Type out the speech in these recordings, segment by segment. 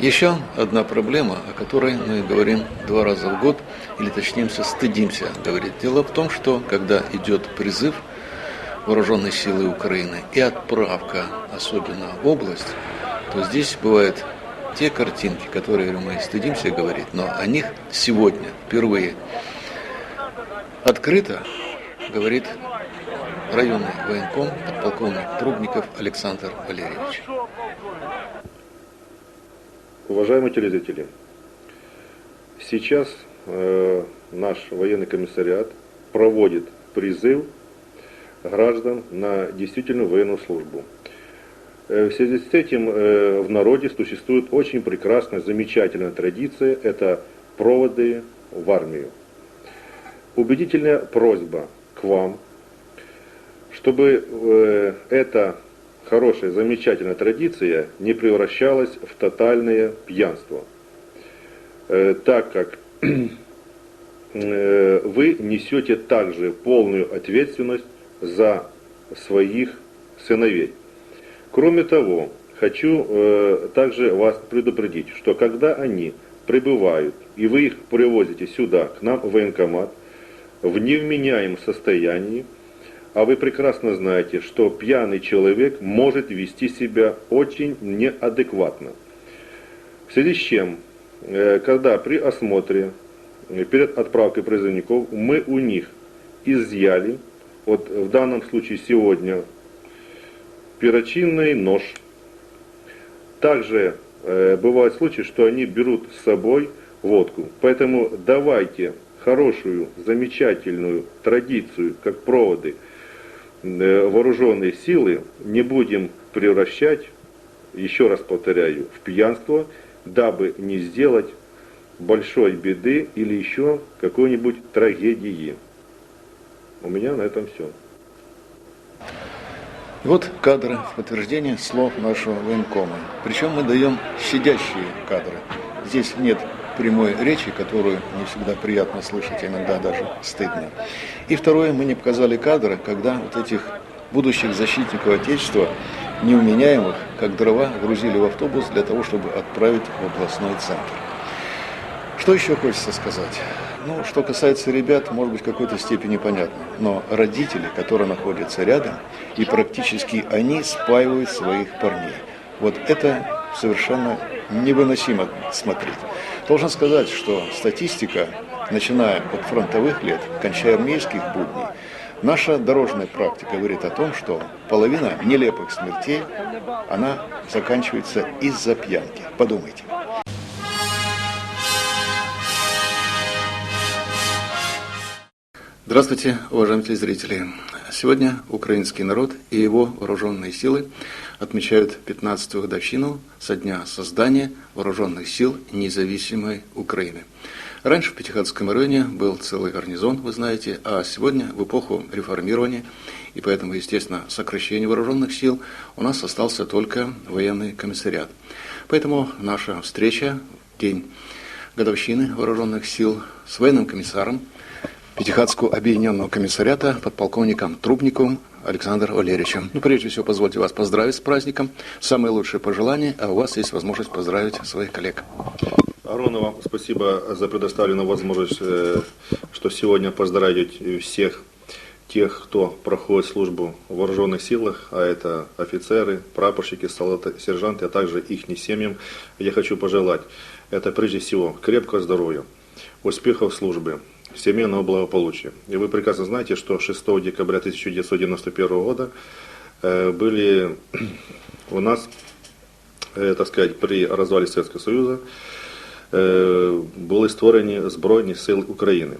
Еще одна проблема, о которой мы говорим два раза в год, или точнее стыдимся говорить. Дело в том, что когда идет призыв вооруженной силы Украины и отправка, особенно в область, то здесь бывают те картинки, которые мы стыдимся говорить, но о них сегодня впервые открыто говорит районный военком, подполковник Трубников Александр Валерьевич. Уважаемые телезрители, сейчас э, наш военный комиссариат проводит призыв граждан на действительную военную службу. Э, в связи с этим э, в народе существует очень прекрасная, замечательная традиция – это проводы в армию. Убедительная просьба к вам, чтобы э, эта хорошая, замечательная традиция не превращалась в тотальное пьянство. Э, так как э, вы несете также полную ответственность за своих сыновей. Кроме того, хочу э, также вас предупредить, что когда они прибывают, и вы их привозите сюда, к нам в военкомат, в невменяемом состоянии, а вы прекрасно знаете, что пьяный человек может вести себя очень неадекватно. В связи с чем, э, когда при осмотре, э, перед отправкой призывников, мы у них изъяли, вот в данном случае сегодня, перочинный нож. Также э, бывают случаи, что они берут с собой водку. Поэтому давайте хорошую, замечательную традицию, как проводы – вооруженные силы не будем превращать, еще раз повторяю, в пьянство, дабы не сделать большой беды или еще какой-нибудь трагедии. У меня на этом все. Вот кадры в подтверждение слов нашего военкома. Причем мы даем щадящие кадры. Здесь нет прямой речи, которую не всегда приятно слышать, а иногда даже стыдно. И второе, мы не показали кадры, когда вот этих будущих защитников Отечества, неуменяемых, как дрова, грузили в автобус для того, чтобы отправить в областной центр. Что еще хочется сказать? Ну, что касается ребят, может быть, в какой-то степени понятно. Но родители, которые находятся рядом, и практически они спаивают своих парней. Вот это совершенно невыносимо смотреть. Должен сказать, что статистика, начиная от фронтовых лет, кончая армейских будней, наша дорожная практика говорит о том, что половина нелепых смертей, она заканчивается из-за пьянки. Подумайте. Здравствуйте, уважаемые телезрители. Сегодня украинский народ и его вооруженные силы отмечают 15-ю годовщину со дня создания вооруженных сил независимой Украины. Раньше в Пятихатском районе был целый гарнизон, вы знаете, а сегодня в эпоху реформирования и поэтому, естественно, сокращения вооруженных сил у нас остался только военный комиссариат. Поэтому наша встреча в день годовщины вооруженных сил с военным комиссаром Пятихатского объединенного комиссариата подполковником Трубниковым Александром Валерьевичем. Ну, прежде всего, позвольте вас поздравить с праздником. Самые лучшие пожелания, а у вас есть возможность поздравить своих коллег. Арона, вам спасибо за предоставленную возможность, э, что сегодня поздравить всех тех, кто проходит службу в вооруженных силах, а это офицеры, прапорщики, солдаты, сержанты, а также их семьям. Я хочу пожелать, это прежде всего крепкого здоровья, успехов в службе, семейного благополучия. И вы прекрасно знаете, что 6 декабря 1991 года э, были у нас, э, так сказать, при развале Советского Союза э, були створені Збройні Сили України.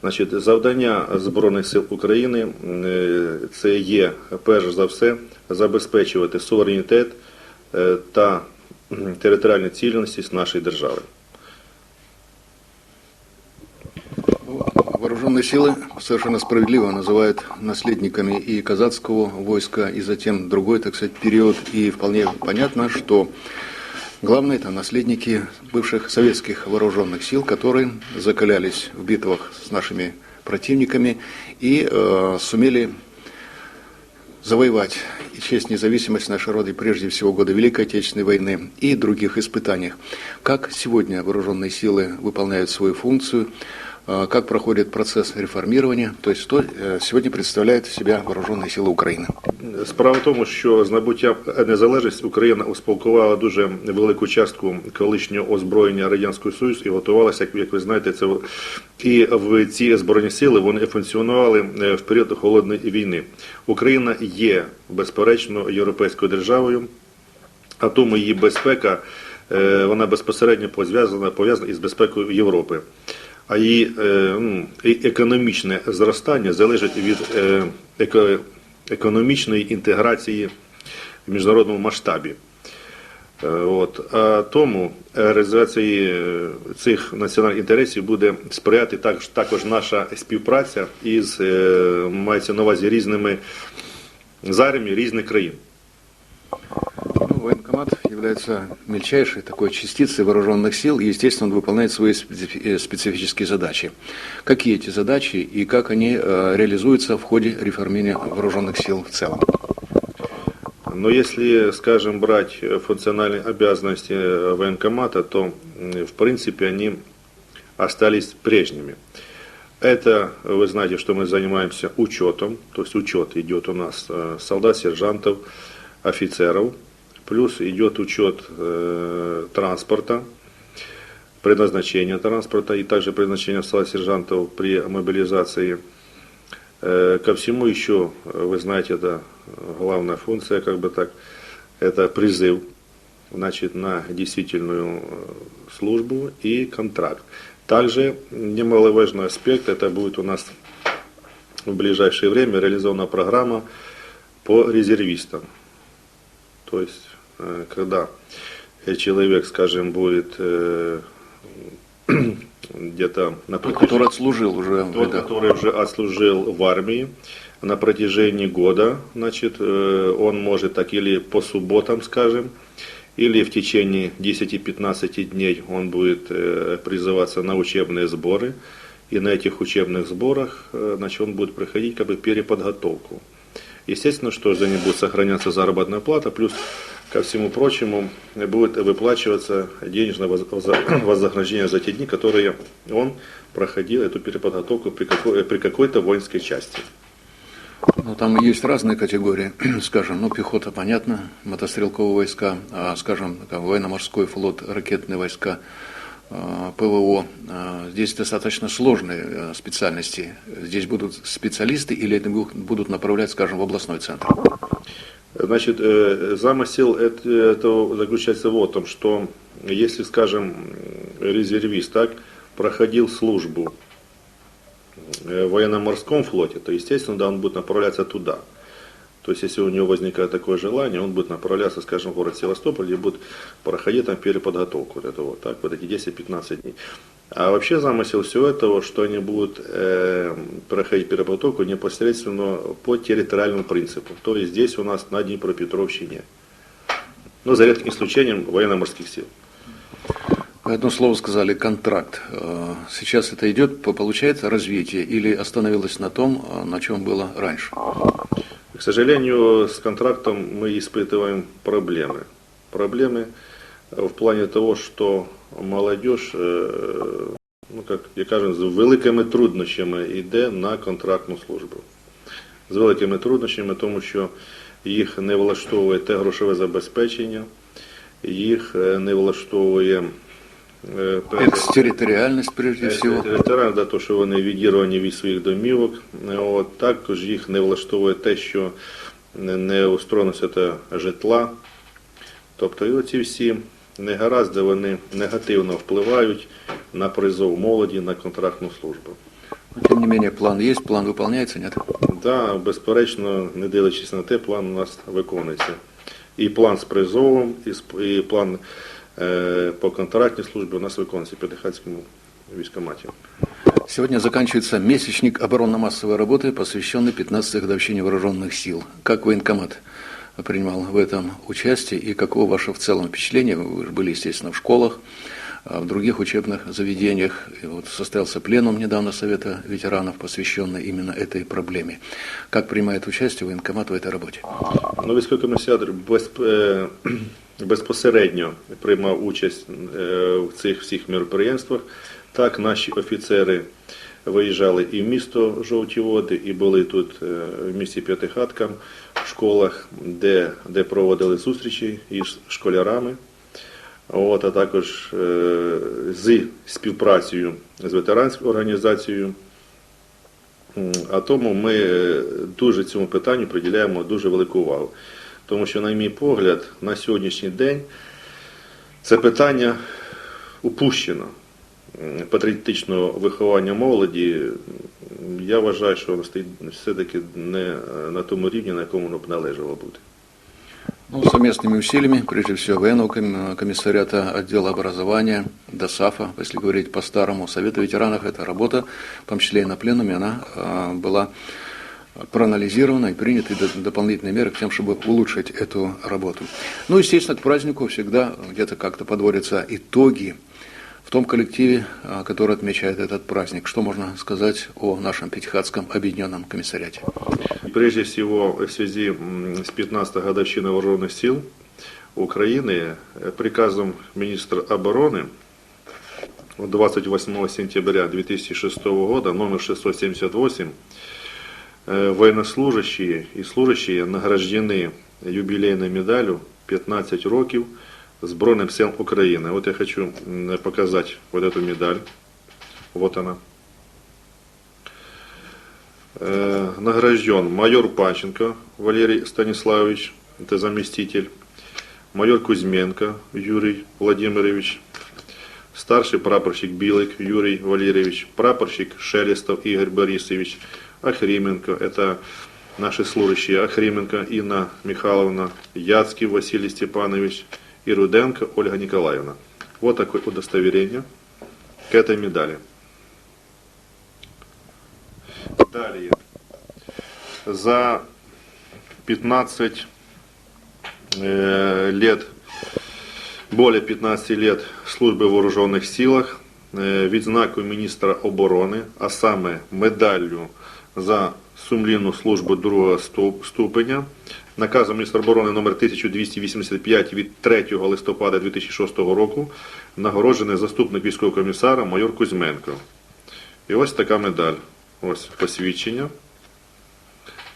Значить, Завдання Збройних сил України це є, перш за все, забезпечувати суверенітет та територіальну цілісність нашої держави. Вооруженные силы совершенно справедливо называют наследниками и казацкого войска, и затем другой, так сказать, период. И вполне понятно, что главное это наследники бывших советских вооруженных сил, которые закалялись в битвах с нашими противниками и э, сумели завоевать и честь независимость нашей Родины прежде всего в годы Великой Отечественной войны и других испытаниях. Как сегодня вооруженные силы выполняют свою функцию, как проходит процесс реформирования, то есть что э, сегодня представляют из себя вооруженные силы України. Справа в тому, що з набуття незалежності Україна успадкувала дуже велику частку колишнього озброєння Радянського Союзу і готувалася, як, як ви знаєте, це в- і в ці збройні сили вони функціонували е, в період холодної війни. Україна є безперечно європейською державою, а тому її безпека е, вона безпосередньо пов'язана пов'язана із безпекою Європи. А її е, ну, економічне зростання залежить від е, економічної інтеграції в міжнародному масштабі. Е, От. А тому реалізації е, цих національних інтересів буде сприяти також, також наша співпраця із е, мається на увазі різними з армією різних країн. Военкомат является мельчайшей такой частицей вооруженных сил, и, естественно, он выполняет свои э, специфические задачи. Какие эти задачи и как они э, реализуются в ходе реформирования вооруженных сил в целом? Но если, скажем, брать функциональные обязанности э, военкомата, то, в принципе, они остались прежними. Это, вы знаете, что мы занимаемся учетом, то есть учет идет у нас солдат, сержантов, офицеров, плюс идет учет э, транспорта, предназначения транспорта и также предназначения солдат, сержантов при мобилизации. Э, Ко всему еще, э, вы знаете, это главная функция, как бы так, это призыв значит, на действительную э, службу и контракт. Также немаловажный аспект, это будет у нас в ближайшее время реализована программа по резервистам. То есть, когда э, человек, скажем, будет э, где-то на Тот, протяжении- который отслужил уже тот, рядах. который уже отслужил в армии на протяжении года, значит, э, он может так или по субботам, скажем, или в течение 10-15 дней он будет э, призываться на учебные сборы. И на этих учебных сборах значит, он будет проходить как бы переподготовку. Естественно, что за ним будет сохраняться заработная плата, плюс ко всему прочему будет выплачиваться денежное вознаграждение за те дни, которые он проходил эту переподготовку при, какой, при какой-то воинской части. Ну, там есть разные категории, скажем, ну, пехота, понятно, мотострелковые войска, а, скажем, военно-морской флот, ракетные войска, ПВО. А, Здесь достаточно сложные а, специальности. Здесь будут специалисты или это бу- будут направлять, скажем, в областной центр? Значит, э, замысел эт- этого заключается в том, что если, скажем, резервист так, проходил службу э, в военно-морском флоте, то, естественно, да, он будет направляться туда. То есть, если у него возникает такое желание, он будет направляться, скажем, в город Севастополь, где будет проходить там переподготовку для того, так, вот эти 10-15 дней. А вообще замысел всего этого, что они будут э, проходить переподготовку непосредственно по территориальному принципу. То есть здесь у нас на Днепропетровщине. Ну, за редким исключением военно-морских сил. Одно слово сказали контракт. Э, Сейчас это идет, по- получается развитие или остановилось на том, э, на чем было раньше? К сожалению, с контрактом мы испытываем проблемы. Проблемы в плане того, що молодежь, е, ну як я кажу, з великими труднощами йде на контрактну службу. З великими труднощами, тому що їх не влаштовує те грошове забезпечення, їх е, не влаштовує е, Экстерриториальность прежде всего. Ветеран, да, то, що вони відірвані від своїх домівок. От, також їх не влаштовує те, що не- устроєності житла. Тобто і оці всі негаразди вони негативно впливають на призов молоді, на контрактну службу. Но, Тем не менее, план есть, план выполняется, нет? Да, безперечно, не дивлячись на те, план у нас виконується. І план з призовом, і, план е, по контрактній службі у нас виконується в Підихацькому військкоматі. Сегодня заканчивается месячник оборонно-массовой работы, посвященный 15-й годовщине вооруженных сил. Как военкомат принимал в этом участие и каково ваше в целом впечатление? Вы же были, естественно, в школах, а, в других учебных заведениях. И вот состоялся пленум недавно Совета ветеранов, посвященный именно этой проблеме. Как принимает участие военкомат в этой работе? Ну, військовий комісар без, е, безпосередньо приймав участь е, в цих всіх мероприємствах. Так, наші офіцери виїжджали і в місто Жовті Води, і були тут е, в місті П'ятихатка, в школах, де, де проводили зустрічі із школярами. От, а також е, з співпрацею з ветеранською організацією. А тому ми дуже цьому питанню приділяємо дуже велику увагу. Тому що, на мій погляд, на сьогоднішній день це питання упущено. М, Патріотичного виховання молоді, м, я вважаю, що воно стоїть все-таки не е, на тому рівні, на якому воно б належало бути. Ну, совместными усилиями, прежде всего, военного ком- комиссариата отдела образования, ДОСАФа, если говорить по-старому, Совета ветеранов, эта работа, в том числе и на пленуме, она а, была проанализирована и приняты до- дополнительные меры к тем, чтобы улучшить эту работу. Ну, естественно, к празднику всегда где-то как-то подводятся итоги в том коллективе, а, который отмечает этот праздник. Что можно сказать о нашем Пятихатском объединенном комиссариате? Прежде всего, в связи с 15-й годовщиной Вооруженных сил Украины э, приказом министра обороны от 28 сентября 2006 года, номер 678, э, военнослужащие и служащие награждены юбилейной медалью 15 років Збройним сил України. Вот я хочу м, показать вот эту медаль. Вот она. Э, награжден майор Панченко Валерий Станиславович, это заместитель, майор Кузьменко Юрий Владимирович, старший прапорщик Билык Юрий Валерьевич, прапорщик Шелестов Игорь Борисович, Охрименко, это наши служащие Охрименко Инна Михайловна, Яцкий Василий Степанович и Руденко Ольга Николаевна. Вот такое удостоверение к этой медали. Далее. За 15 э, лет, более 15 лет служби в вооружених силах е, відзнакою міністра оборони, а саме медаллю за сумлінну службу другого ступеня, наказом міністра оборони номер 1285 від 3 листопада 2006 року нагороджений заступник військового комісара майор Кузьменко. І ось така медаль. Ось посвідчення,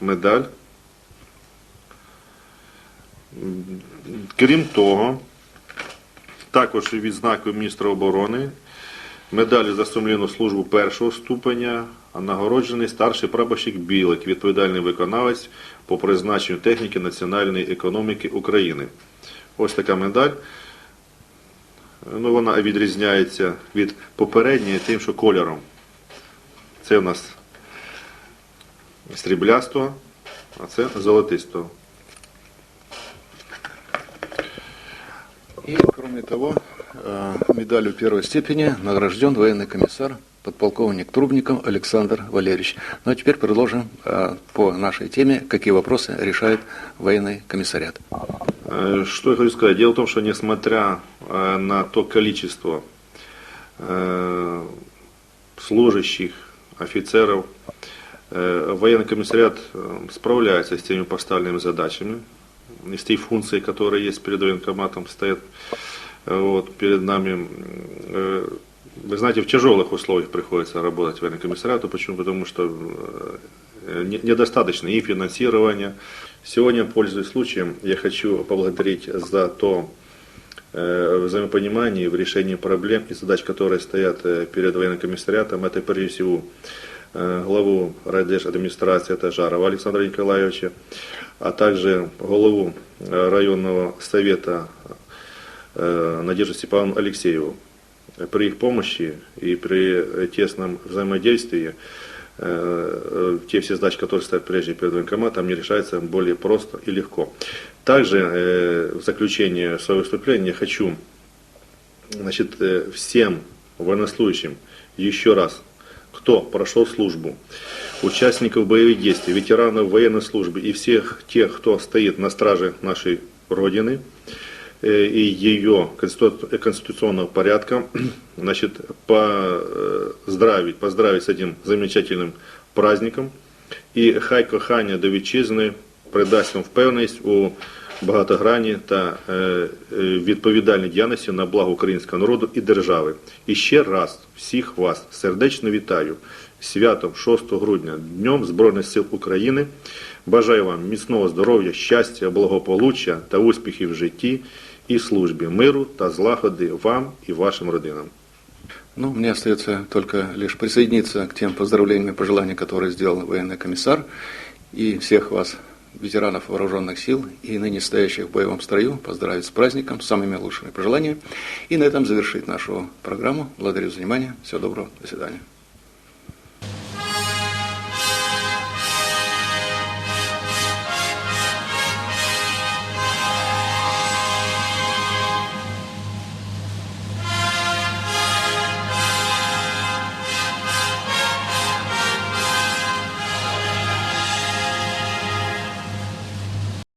медаль. Крім того, також відзнакою міністра оборони, медалі за сумлінну службу першого ступеня, а нагороджений старший прапорщик Білик, відповідальний виконавець по призначенню техніки національної економіки України. Ось така медаль. Ну, вона відрізняється від попередньої тим, що кольором. Це у нас сріблястого, а це золотистого. И, кроме того, медалью первой степени награжден военный комиссар, подполковник Трубников Александр Валерьевич. Ну а теперь предложим э, по нашей теме, какие вопросы решает военный комиссариат. Э, Что я хочу сказать? Дело в том, что несмотря э, на то количество э, служащих, офицеров, э, военный комиссариат э, справляется с теми поставленными задачами, с той функцией, которая есть перед военкоматом, стоят э, вот, перед нами. Э, Вы знаете, в тяжелых условиях приходится работать военному комиссариату. Почему? Потому что э, не- недостаточно и финансирования. Сегодня, пользуясь случаем, я хочу поблагодарить за то э, взаимопонимание в решении проблем и задач, которые стоят перед военным комиссариатом. Это прежде всего главу райдержадминистрации, это Жарова Александра Николаевича, а также голову э, районного совета Надежду Степановну Алексееву. При их помощи и при тесном взаимодействии э, э, те все задачи, которые стоят прежде перед военкоматом, они решаются более просто и легко. Также э, в заключение своего выступления хочу значит, э, всем военнослужащим еще раз, кто прошел службу, участников боевых действий, ветеранов военной службы и всех тех, кто стоит на страже нашей Родины, э, и ее конститу- конституционного порядка, значит, поздравить, поздравить с этим замечательным праздником. І хай кохання до вітчизни придасть вам впевненість у багатогранні та е, відповідальній діяльності на благо українського народу і держави. І ще раз всіх вас сердечно вітаю святом 6 грудня, Днем Збройних сил України. Бажаю вам міцного здоров'я, щастя, благополуччя та успіхів в житті і службі, миру та злагоди вам і вашим родинам. Ну, мне остается только лишь присоединиться к тем поздравлениям и пожеланиям, которые сделал военный комиссар, и всех вас, ветеранов вооруженных сил и ныне стоящих в боевом строю, поздравить с праздником, с самыми лучшими пожеланиями, и на этом завершить нашу программу. Благодарю за внимание. Всего доброго. До свидания.